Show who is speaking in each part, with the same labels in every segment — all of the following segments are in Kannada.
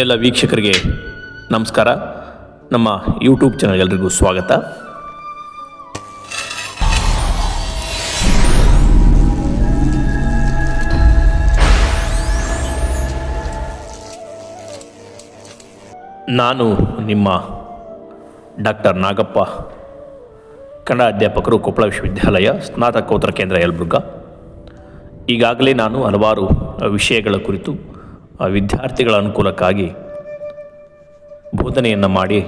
Speaker 1: ಎಲ್ಲ ವೀಕ್ಷಕರಿಗೆ ನಮಸ್ಕಾರ. ನಮ್ಮ ಯೂಟ್ಯೂಬ್ ಚಾನಲ್ ಎಲ್ರಿಗೂ ಸ್ವಾಗತ. ನಾನು ನಿಮ್ಮ ಡಾಕ್ಟರ್ ನಾಗಪ್ಪ, ಕನ್ನಡ ಅಧ್ಯಾಪಕರು ಕೊಪ್ಪಳ ವಿಶ್ವವಿದ್ಯಾಲಯ ಸ್ನಾತಕೋತ್ತರ ಕೇಂದ್ರ ಯಲಬುರ್ಗ. ಈಗಾಗಲೇ ನಾನು ಹಲವಾರು ವಿಷಯಗಳ ಕುರಿತು ಆ, ವಿದ್ಯಾರ್ಥಿಗಳ ಅನುಕೂಲಕ್ಕಾಗಿ ಬೋಧನೆಯನ್ನು ಮಾಡಿ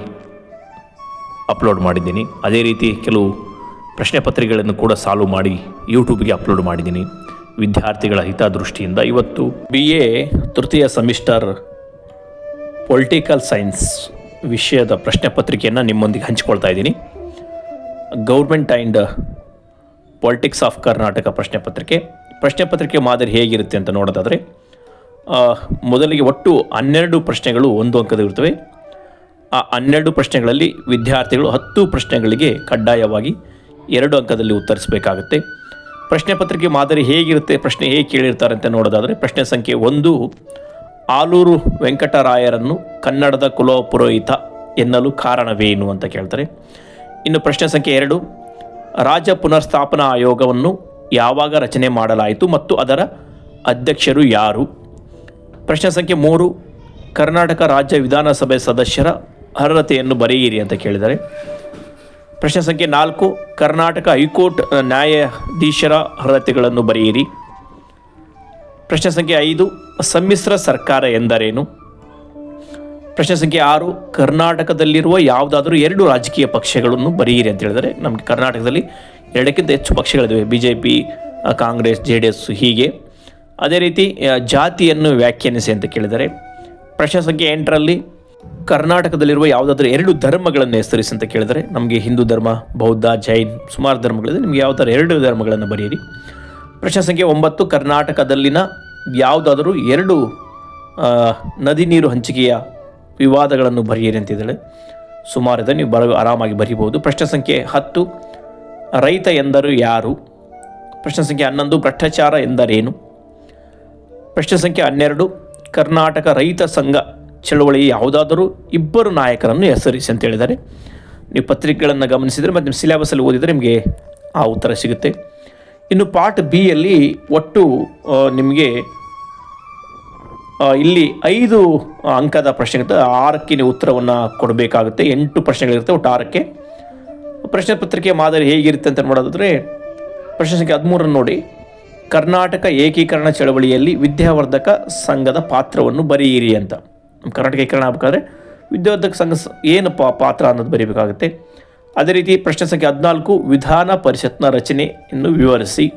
Speaker 1: ಅಪ್ಲೋಡ್ ಮಾಡಿದ್ದೀನಿ. ಅದೇ ರೀತಿ ಕೆಲವು ಪ್ರಶ್ನೆ ಪತ್ರಿಕೆಗಳನ್ನು ಕೂಡ ಸಾಲ್ವ್ ಮಾಡಿ ಯೂಟ್ಯೂಬ್ಗೆ ಅಪ್ಲೋಡ್ ಮಾಡಿದ್ದೀನಿ. ವಿದ್ಯಾರ್ಥಿಗಳ ಹಿತದೃಷ್ಟಿಯಿಂದ ಇವತ್ತು ಬಿ ಎ ತೃತೀಯ ಸೆಮಿಸ್ಟರ್ ಪೊಲಿಟಿಕಲ್ ಸೈನ್ಸ್ ವಿಷಯದ ಪ್ರಶ್ನೆ ಪತ್ರಿಕೆಯನ್ನು ನಿಮ್ಮೊಂದಿಗೆ ಹಂಚಿಕೊಳ್ತಾ ಇದ್ದೀನಿ. Government and politics of Karnataka ಪ್ರಶ್ನೆ ಪತ್ರಿಕೆ. ಪ್ರಶ್ನೆ ಪತ್ರಿಕೆ ಮಾದರಿ ಹೇಗಿರುತ್ತೆ ಅಂತ ನೋಡೋದಾದರೆ ಮೊದಲಿಗೆ ಒಟ್ಟು ಹನ್ನೆರಡು ಪ್ರಶ್ನೆಗಳು ಒಂದು ಅಂಕದ ಇರ್ತವೆ ಆ ಹನ್ನೆರಡು ಪ್ರಶ್ನೆಗಳಲ್ಲಿ ವಿದ್ಯಾರ್ಥಿಗಳು ಹತ್ತು ಪ್ರಶ್ನೆಗಳಿಗೆ ಕಡ್ಡಾಯವಾಗಿ ಎರಡು ಅಂಕದಲ್ಲಿ ಉತ್ತರಿಸಬೇಕಾಗುತ್ತೆ. ಪ್ರಶ್ನೆ ಪತ್ರಿಕೆ ಮಾದರಿ ಹೇಗಿರುತ್ತೆ, ಪ್ರಶ್ನೆ ಹೇಗೆ ಕೇಳಿರ್ತಾರೆ ಅಂತ ನೋಡೋದಾದರೆ, ಪ್ರಶ್ನೆ ಸಂಖ್ಯೆ ಒಂದು, ಆಲೂರು ವೆಂಕಟರಾಯರನ್ನು ಕನ್ನಡದ ಕುಲಪುರೋಹಿತ ಎನ್ನಲು ಕಾರಣವೇನು ಅಂತ ಕೇಳ್ತಾರೆ. ಇನ್ನು ಪ್ರಶ್ನೆ ಸಂಖ್ಯೆ ಎರಡು, ರಾಜ್ಯ ಪುನರ್ಸ್ಥಾಪನಾ ಆಯೋಗವನ್ನು ಯಾವಾಗ ರಚನೆ ಮಾಡಲಾಯಿತು ಮತ್ತು ಅದರ ಅಧ್ಯಕ್ಷರು ಯಾರು? ಪ್ರಶ್ನೆ ಸಂಖ್ಯೆ ಮೂರು, ಕರ್ನಾಟಕ ರಾಜ್ಯ ವಿಧಾನಸಭೆ ಸದಸ್ಯರ ಅರ್ಹತೆಯನ್ನು ಬರೆಯಿರಿ ಅಂತ ಕೇಳಿದ್ದಾರೆ. ಪ್ರಶ್ನೆ ಸಂಖ್ಯೆ ನಾಲ್ಕು, ಕರ್ನಾಟಕ ಹೈಕೋರ್ಟ್ ನ್ಯಾಯಾಧೀಶರ ಅರ್ಹತೆಗಳನ್ನು ಬರೆಯಿರಿ. ಪ್ರಶ್ನೆ ಸಂಖ್ಯೆ ಐದು, ಸಮ್ಮಿಶ್ರ ಸರ್ಕಾರ ಎಂದರೇನು? ಪ್ರಶ್ನೆ ಸಂಖ್ಯೆ ಆರು, ಕರ್ನಾಟಕದಲ್ಲಿರುವ ಯಾವುದಾದರೂ ಎರಡು ರಾಜಕೀಯ ಪಕ್ಷಗಳನ್ನು ಬರೆಯಿರಿ ಅಂತ ಹೇಳಿದರೆ, ನಮಗೆ ಕರ್ನಾಟಕದಲ್ಲಿ ಎರಡಕ್ಕಿಂತ ಹೆಚ್ಚು ಪಕ್ಷಗಳಿವೆ B J P Congress J D S ಹೀಗೆ. ಅದೇ ರೀತಿ ಜಾತಿಯನ್ನು ವ್ಯಾಖ್ಯಾನಿಸಿ ಅಂತ ಕೇಳಿದರೆ ಪ್ರಶ್ನೆ ಸಂಖ್ಯೆ ಎಂಟರಲ್ಲಿ ಕರ್ನಾಟಕದಲ್ಲಿರುವ ಯಾವುದಾದ್ರೂ ಎರಡು ಧರ್ಮಗಳನ್ನು ಹೆಸರಿಸಿ ಅಂತ ಕೇಳಿದರೆ, ನಮಗೆ ಹಿಂದೂ ಧರ್ಮ, ಬೌದ್ಧ, ಜೈನ್, ಸುಮಾರು ಧರ್ಮಗಳಿದೆ. ನಿಮಗೆ ಥರ ಎರಡು ಧರ್ಮಗಳನ್ನು ಬರೆಯಿರಿ. ಪ್ರಶ್ನೆ ಸಂಖ್ಯೆ ಒಂಬತ್ತು, ಕರ್ನಾಟಕದಲ್ಲಿನ ಯಾವುದಾದರೂ ಎರಡು ನದಿ ನೀರು ಹಂಚಿಕೆಯ ವಿವಾದಗಳನ್ನು ಬರೆಯಿರಿ ಅಂತಿದ್ದಾಳೆ ಸುಮಾರಿದೆ ನೀವು ಬರ, ಆರಾಮಾಗಿ ಬರೀಬಹುದು. ಪ್ರಶ್ನೆ ಸಂಖ್ಯೆ ಹತ್ತು, ರೈತ ಎಂದರು ಯಾರು? ಪ್ರಶ್ನೆ ಸಂಖ್ಯೆ ಹನ್ನೊಂದು, ಭ್ರಷ್ಟಾಚಾರ ಎಂದರೇನು? ಪ್ರಶ್ನೆ ಸಂಖ್ಯೆ ಹನ್ನೆರಡು. ಕರ್ನಾಟಕ ರೈತ ಸಂಘ ಚಳವಳಿ ಯಾವುದಾದರೂ ಇಬ್ಬರು ನಾಯಕರನ್ನು ಹೆಸರಿಸಿ ಅಂತ ಹೇಳಿದ್ದಾರೆ. ನೀವು ಪತ್ರಿಕೆಗಳನ್ನು ಗಮನಿಸಿದರೆ ಮತ್ತು ನಿಮ್ಮ ಸಿಲೆಬಸಲ್ಲಿ ಓದಿದರೆ ನಿಮಗೆ ಆ ಉತ್ತರ ಸಿಗುತ್ತೆ. ಇನ್ನು ಪಾರ್ಟ್ ಬಿ ಯಲ್ಲಿ ಒಟ್ಟು ನಿಮಗೆ ಇಲ್ಲಿ ಐದು ಅಂಕದ ಪ್ರಶ್ನೆಗಿರುತ್ತೆ ಆರಕ್ಕೆ ನೀವು ಉತ್ತರವನ್ನು ಕೊಡಬೇಕಾಗುತ್ತೆ. ಎಂಟು ಪ್ರಶ್ನೆಗಳಿರುತ್ತೆ ಒಟ್ಟು ಆರಕ್ಕೆ. ಪ್ರಶ್ನೆ ಪತ್ರಿಕೆ ಮಾದರಿ ಹೇಗಿರುತ್ತೆ ಅಂತ ನೋಡೋದಾದರೆ ಪ್ರಶ್ನೆ ಸಂಖ್ಯೆ ಹದಿಮೂರನ್ನು ನೋಡಿ. ಕರ್ನಾಟಕ ಏಕೀಕರಣ ಚಳವಳಿಯಲ್ಲಿ ವಿದ್ಯಾವರ್ಧಕ ಸಂಘದ ಪಾತ್ರವನ್ನು ಬರೆಯಿರಿ ಅಂತ. ಕರ್ನಾಟಕ ಏಕೀಕರಣ ಆಗಬೇಕಾದ್ರೆ ವಿದ್ಯಾವರ್ಧಕ ಸಂಘ ಏನು ಪಾತ್ರ ಅನ್ನೋದು ಬರೀಬೇಕಾಗುತ್ತೆ. ಅದೇ ರೀತಿ ಪ್ರಶ್ನೆ ಸಂಖ್ಯೆ ಹದಿನಾಲ್ಕು, ವಿಧಾನ ಪರಿಷತ್ನ ರಚನೆಯನ್ನು ವಿವರಿಸಿ.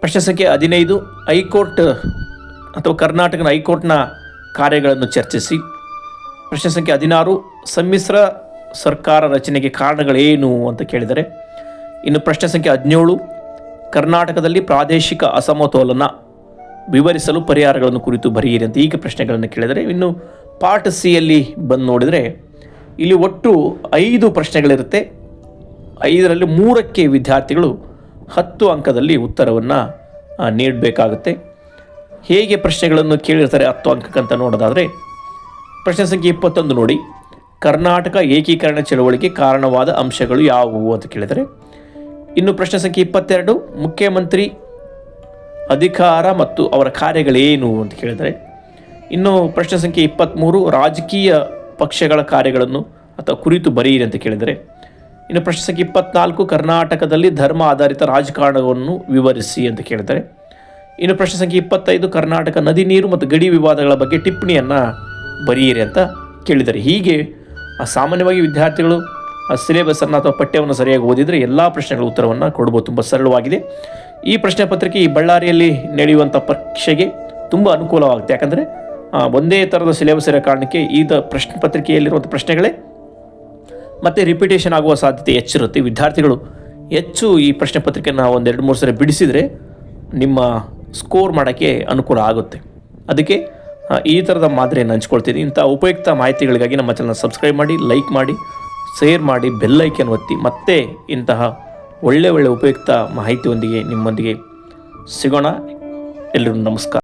Speaker 1: ಪ್ರಶ್ನೆ ಸಂಖ್ಯೆ ಹದಿನೈದು, ಹೈಕೋರ್ಟ್ ಅಥವಾ ಕರ್ನಾಟಕದ ಹೈಕೋರ್ಟ್ನ ಕಾರ್ಯಗಳನ್ನು ಚರ್ಚಿಸಿ. ಪ್ರಶ್ನೆ ಸಂಖ್ಯೆ ಹದಿನಾರು, ಸಮ್ಮಿಶ್ರ ಸರ್ಕಾರ ರಚನೆಗೆ ಕಾರಣಗಳೇನು ಅಂತ ಕೇಳಿದರೆ, ಇನ್ನು ಪ್ರಶ್ನೆ ಸಂಖ್ಯೆ ಹದಿನೇಳು ಕರ್ನಾಟಕದಲ್ಲಿ ಪ್ರಾದೇಶಿಕ ಅಸಮತೋಲನ ವಿವರಿಸಲು ಪರಿಹಾರಗಳನ್ನು ಕುರಿತು ಬರೆಯಿರಿ ಅಂತ ಈಗ ಪ್ರಶ್ನೆಗಳನ್ನು ಕೇಳಿದರೆ ಇನ್ನು ಪಾರ್ಟ್ ಸಿಯಲ್ಲಿ ಬಂದು ನೋಡಿದರೆ ಇಲ್ಲಿ ಒಟ್ಟು ಐದು ಪ್ರಶ್ನೆಗಳಿರುತ್ತೆ. ಐದರಲ್ಲಿ ಮೂರಕ್ಕೆ ವಿದ್ಯಾರ್ಥಿಗಳು ಹತ್ತು ಅಂಕದಲ್ಲಿ ಉತ್ತರವನ್ನು ನೀಡಬೇಕಾಗುತ್ತೆ. ಹೇಗೆ ಪ್ರಶ್ನೆಗಳನ್ನು ಕೇಳಿರ್ತಾರೆ ಹತ್ತು ಅಂಕಕ್ಕಂತ ನೋಡೋದಾದರೆ, ಪ್ರಶ್ನೆ ಸಂಖ್ಯೆ ಇಪ್ಪತ್ತೊಂದು ನೋಡಿ. ಕರ್ನಾಟಕ ಏಕೀಕರಣ ಚಳವಳಿಗೆ ಕಾರಣವಾದ ಅಂಶಗಳು ಯಾವುವು ಅಂತ ಕೇಳಿದರೆ ಇನ್ನು ಪ್ರಶ್ನೆ ಸಂಖ್ಯೆ ಇಪ್ಪತ್ತೆರಡು. ಮುಖ್ಯಮಂತ್ರಿ ಅಧಿಕಾರ ಮತ್ತು ಅವರ ಕಾರ್ಯಗಳೇನು ಅಂತ ಕೇಳಿದರೆ, ಇನ್ನು ಪ್ರಶ್ನೆ ಸಂಖ್ಯೆ ಇಪ್ಪತ್ತ್ಮೂರು, ರಾಜಕೀಯ ಪಕ್ಷಗಳ ಕಾರ್ಯಗಳನ್ನು ಅಥವಾ ಕುರಿತು ಬರೆಯಿರಿ ಅಂತ ಕೇಳಿದರೆ, ಇನ್ನು ಪ್ರಶ್ನೆ ಸಂಖ್ಯೆ ಇಪ್ಪತ್ನಾಲ್ಕು ಕರ್ನಾಟಕದಲ್ಲಿ ಧರ್ಮ ಆಧಾರಿತ ರಾಜಕಾರಣವನ್ನು ವಿವರಿಸಿ ಅಂತ ಕೇಳಿದರೆ, ಇನ್ನು ಪ್ರಶ್ನೆ ಸಂಖ್ಯೆ ಇಪ್ಪತ್ತೈದು, ಕರ್ನಾಟಕ ನದಿ ನೀರು ಮತ್ತು ಗಡಿ ವಿವಾದಗಳ ಬಗ್ಗೆ ಟಿಪ್ಪಣಿಯನ್ನು ಬರೆಯಿರಿ ಅಂತ ಕೇಳಿದ್ದಾರೆ ಹೀಗೆ ಸಾಮಾನ್ಯವಾಗಿ ವಿದ್ಯಾರ್ಥಿಗಳು ಸಿಲೆಬಸ್ಸನ್ನು ಅಥವಾ ಪಠ್ಯವನ್ನು ಸರಿಯಾಗಿ ಓದಿದರೆ ಎಲ್ಲ ಪ್ರಶ್ನೆಗಳ ಉತ್ತರವನ್ನು ಕೊಡ್ಬೋದು. ತುಂಬ ಸರಳವಾಗಿದೆ. ಈ ಪ್ರಶ್ನೆ ಪತ್ರಿಕೆ ಈ ಬಳ್ಳಾರಿಯಲ್ಲಿ ನಡೆಯುವಂಥ ಪರೀಕ್ಷೆಗೆ ತುಂಬ ಅನುಕೂಲವಾಗುತ್ತೆ. ಯಾಕಂದರೆ ಒಂದೇ ಥರದ ಸಿಲೆಬಸ್ ಇರೋ ಕಾರಣಕ್ಕೆ ಈ ಪ್ರಶ್ನೆ ಪತ್ರಿಕೆಯಲ್ಲಿರುವಂಥ ಪ್ರಶ್ನೆಗಳೇ ಮತ್ತು ರಿಪಿಟೇಷನ್ ಆಗುವ ಸಾಧ್ಯತೆ ಹೆಚ್ಚಿರುತ್ತೆ. ವಿದ್ಯಾರ್ಥಿಗಳು ಹೆಚ್ಚು ಈ ಪ್ರಶ್ನೆ ಪತ್ರಿಕೆಯನ್ನು ಒಂದೆರಡು ಮೂರು ಸರಿ ಬಿಡಿಸಿದರೆ ನಿಮ್ಮ ಸ್ಕೋರ್ ಮಾಡೋಕ್ಕೆ ಅನುಕೂಲ ಆಗುತ್ತೆ. ಅದಕ್ಕೆ ಈ ಥರದ ಮಾದರಿಯನ್ನು ಹಂಚ್ಕೊಳ್ತೀನಿ. ಇಂಥ ಉಪಯುಕ್ತ ಮಾಹಿತಿಗಳಿಗಾಗಿ ನಮ್ಮ ಚಾನಲ್ ಸಬ್ಸ್ಕ್ರೈಬ್ ಮಾಡಿ ಲೈಕ್ ಮಾಡಿ. ಶೇರ್ ಮಾಡಿ ಬೆಲ್ಲೈಕನ್ ಒತ್ತಿ ಮತ್ತೆ ಇಂತಹ ಒಳ್ಳೆ ಒಳ್ಳೆ ಉಪಯುಕ್ತ ಮಾಹಿತಿಯೊಂದಿಗೆ ನಿಮ್ಮೊಂದಿಗೆ ಸಿಗೋಣ. ಎಲ್ಲರೂ ನಮಸ್ಕಾರ.